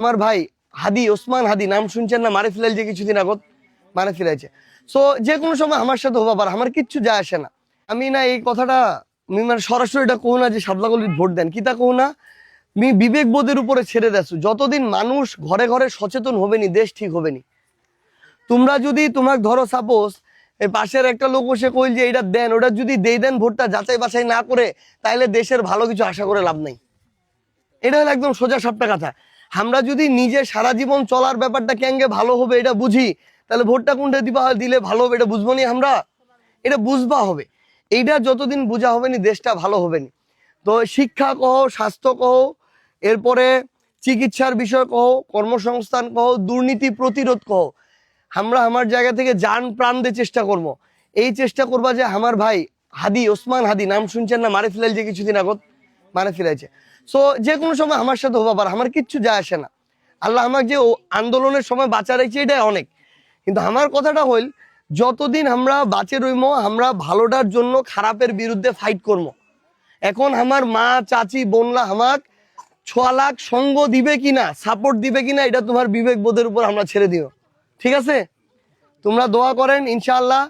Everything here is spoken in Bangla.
আমার ভাই হাদি, ওসমান হাদি, নাম শুনছেন না? মারে ফেলাইছে কিছুদিন আগত, মারে ফেলাইছে। সো যে কোনো সময় আমার সাথে হবা পারে আমার কিচ্ছু যায় আসে না। আমি না এই কথাটা, আমি মানে সরাসরি এটা কহু না যে সাবলাগলির ভোট দেন। কিতা কহু না? আমি বিবেক বোধের উপরে ছেড়ে দেছো যতদিন মানুষ ঘরে ঘরে সচেতন হবে নি দেশ ঠিক হবে নি তোমরা যদি তোমার ধরো সাপোজ এই পাশের একটা লোক বসে কইল যে এটা দেন, ওটা যদি দেই দেন ভোটটা, যাচাই বাছাই না করে তাহলে দেশের ভালো কিছু আশা করে লাভ নাই। এটা হলো একদম সোজা সাপটা কথা। আমরা যদি নিজে সারা জীবন চলার ব্যাপারটা কেঙ্গে ভালো হবে এটা বুঝি, তাহলে ভোটটা কোনটা দিবা, দিলে ভালো হবে এটা বুঝব নি আমরা? এটা বুঝবা হবে। এইটা যতদিন বোঝা হবে নি, দেশটা ভালো হবে নি। তো শিক্ষা কহ, স্বাস্থ্য কহ, এরপরে চিকিৎসার বিষয় কহ, কর্মসংস্থান কহ, দুর্নীতি প্রতিরোধ কহ, আমরা আমার জায়গা থেকে যান প্রাণ দিয়ে চেষ্টা করব। এই চেষ্টা করবা যে আমার ভাই হাদি, ওসমান হাদি, নাম শুনছেন না? মারে ফেলাইছে কিছুদিন আগত। মারে ফেলাইছে সো যে কোনো সময় আমার সাথে হবা পারে আমার কিচ্ছু যায় আসে না। আল্লাহ আমাকে যে আন্দোলনের সময় বাঁচা রেখেছে এটাই অনেক। কিন্তু আমার কথাটা হইল, যতদিন আমরা বাঁচে রইম, আমরা ভালোটার জন্য খারাপের বিরুদ্ধে ফাইট করব এখন আমার মা, চাচি, বোনরা আমাক ছ লাখ সঙ্গ দিবে কিনা সাপোর্ট দিবে কিনা, এটা তোমার বিবেক বোধের উপর আমরা ছেড়ে দিও। ঠিক আছে? তোমরা দোয়া করেন, ইনশাআল্লাহ।